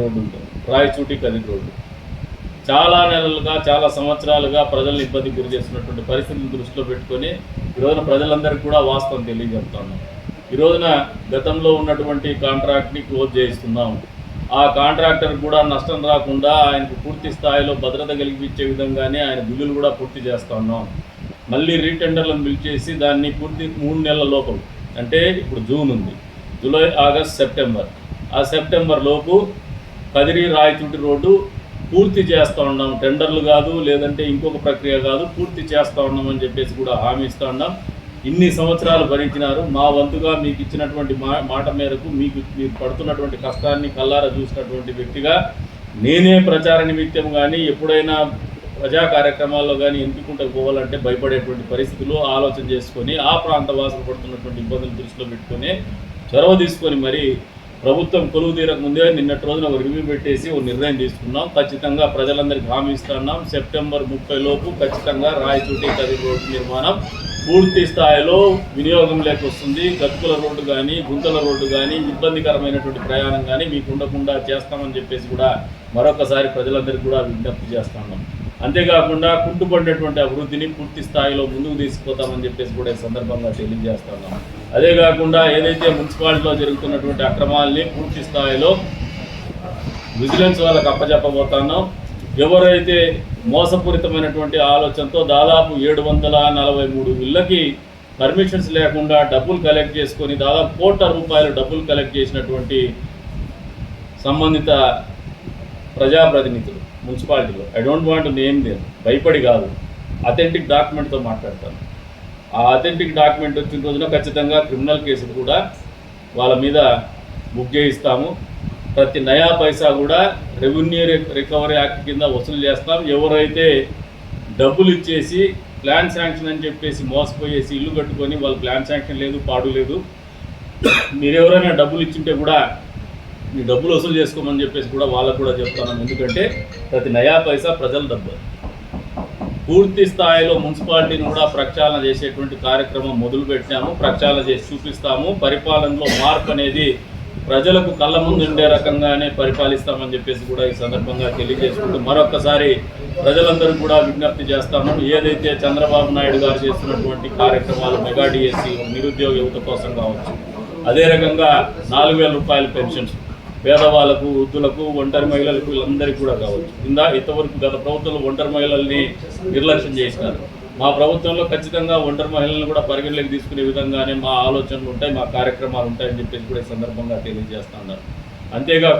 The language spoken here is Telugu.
రోడ్డు ఉంటుంది రాయచూటి కదిరి రోడ్డు. చాలా నెలలుగా చాలా సంవత్సరాలుగా ప్రజల్ని ఇబ్బంది గురి చేస్తున్నటువంటి పరిస్థితిని దృష్టిలో పెట్టుకొని ఈ రోజున ప్రజలందరికీ కూడా వాస్తవం తెలియజెప్తున్నాం ఉన్నాం ఈరోజున గతంలో ఉన్నటువంటి కాంట్రాక్ట్ని క్లోజ్ చేయిస్తున్నాం. ఆ కాంట్రాక్టర్ కూడా నష్టం రాకుండా ఆయనకు పూర్తి స్థాయిలో భద్రత కలిగించే విధంగానే ఆయన బిల్లులు కూడా పూర్తి చేస్తా ఉన్నాం మళ్ళీ రీటెండర్లను పిలిచేసి దాన్ని పూర్తి మూడు నెలల లోపల అంటే ఇప్పుడు జూన్ ఉంది. July August September. ఆ సెప్టెంబర్ లోపు కదిరి రాయచూటి రోడ్డు పూర్తి చేస్తూ ఉన్నాం. టెండర్లు కాదు లేదంటే ఇంకొక ప్రక్రియ కాదు పూర్తి చేస్తూ ఉన్నాం అని చెప్పేసి కూడా హామీ ఇస్తూ ఉన్నాం. ఇన్ని సంవత్సరాలు భరించినారు. మా వంతుగా మీకు ఇచ్చినటువంటి మా మాట మేరకు మీకు మీరు పడుతున్నటువంటి కష్టాన్ని కల్లారా చూసినటువంటి వ్యక్తిగా నేనే ప్రచార నిమిత్తం కానీ ఎప్పుడైనా ప్రజా కార్యక్రమాల్లో కానీ ఎందుకుంటే పోవాలంటే భయపడేటువంటి పరిస్థితులు ఆలోచన చేసుకొని ఆ ప్రాంత వాసులు పడుతున్నటువంటి ఇబ్బందులు దృష్టిలో పెట్టుకొని చొరవ తీసుకొని మరి ప్రభుత్వం కొలువు తీరక ముందే నిన్నటి రోజున ఒక రివ్యూ పెట్టేసి ఒక నిర్ణయం తీసుకున్నాం. ఖచ్చితంగా ప్రజలందరికీ హామీ ఇస్తున్నాం సెప్టెంబర్ ముప్పై లోపు ఖచ్చితంగా రాయచూటి కది రోడ్డు నిర్మాణం పూర్తి స్థాయిలో వినియోగంలోకి వస్తుంది గతుకుల రోడ్డు కానీ గుంతల రోడ్డు కానీ ఇబ్బందికరమైనటువంటి ప్రయాణం కానీ మీకు ఉండకుండా చేస్తామని చెప్పేసి కూడా మరొకసారి ప్రజలందరికీ కూడా విజ్ఞప్తి చేస్తున్నాం అంతేకాకుండా కుంటుపడినటువంటి అభివృద్ధిని పూర్తి స్థాయిలో ముందుకు తీసుకుపోతామని చెప్పేసి కూడా ఈ సందర్భంగా తెలియజేస్తున్నాం అదే కాకుండా ఏదైతే మున్సిపాలిటీలో జరుగుతున్నటువంటి అక్రమాలని పూర్తి స్థాయిలో విజిలెన్స్ వాళ్ళకి అప్పచెప్పబోతున్నాం ఎవరైతే మోసపూరితమైనటువంటి ఆలోచనతో దాదాపు ఏడు వందల నలభై మూడు ఇళ్ళకి పర్మిషన్స్ లేకుండా డబ్బులు కలెక్ట్ చేసుకొని దాదాపు కోట్ల రూపాయలు డబ్బులు కలెక్ట్ చేసినటువంటి సంబంధిత ప్రజాప్రతినిధులు మున్సిపాలిటీలో. I don't want name them భయపడి కాదు. అథెంటిక్ డాక్యుమెంట్తో మాట్లాడతాను. ఆ అథెంటిక్ డాక్యుమెంట్ వచ్చిన రోజున ఖచ్చితంగా క్రిమినల్ కేసులు కూడా వాళ్ళ మీద బుక్ చేయిస్తాము. ప్రతి నయా పైసా కూడా రెవెన్యూ రికవరీ యాక్ట్ కింద వసూలు చేస్తాం. ఎవరైతే డబ్బులు ఇచ్చేసి ప్లాన్ శాంక్షన్ అని చెప్పేసి మోసపోయేసి ఇల్లు కట్టుకొని వాళ్ళు ప్లాన్ శాంక్షన్ లేదు పాడు లేదు. మీరెవరైనా డబ్బులు ఇచ్చింటే కూడా మీ డబ్బులు వసూలు చేసుకోమని చెప్పేసి కూడా వాళ్ళకు కూడా చెప్తాను ఎందుకంటే ప్రతి నయా పైసా ప్రజల డబ్బు. పూర్తి స్థాయిలో మున్సిపాలిటీని కూడా ప్రక్షాళన చేసేటువంటి కార్యక్రమం మొదలుపెట్టాము. ప్రక్షాళన చేసి చూపిస్తాము. పరిపాలనలో మార్పు అనేది ప్రజలకు కళ్ళ ముందు ఉండే రకంగానే పరిపాలిస్తామని చెప్పేసి కూడా ఈ సందర్భంగా తెలియజేసుకుంటూ మరొకసారి ప్రజలందరూ కూడా విజ్ఞప్తి చేస్తాము. ఏదైతే చంద్రబాబు నాయుడు గారు చేస్తున్నటువంటి కార్యక్రమాలు మెగా డిఎస్సి నిరుద్యోగ యువత కోసం కావచ్చు అదే రకంగా నాలుగు వేల రూపాయల పెన్షన్స్ పేదవాళ్ళకు వృద్ధులకు ఒంటరి మహిళలకు వీళ్ళందరికీ కూడా కావచ్చు. ఇందా ఇంతవరకు గత ప్రభుత్వంలో ఒంటరి మహిళల్ని నిర్లక్ష్యం చేసినారు. మా ప్రభుత్వంలో ఖచ్చితంగా ఒంటరి మహిళలను కూడా పరిగణలోకి తీసుకునే విధంగానే మా ఆలోచనలు ఉంటాయి మా కార్యక్రమాలు ఉంటాయని చెప్పేసి కూడా ఈ సందర్భంగా తెలియజేస్తున్నారు అంతేగా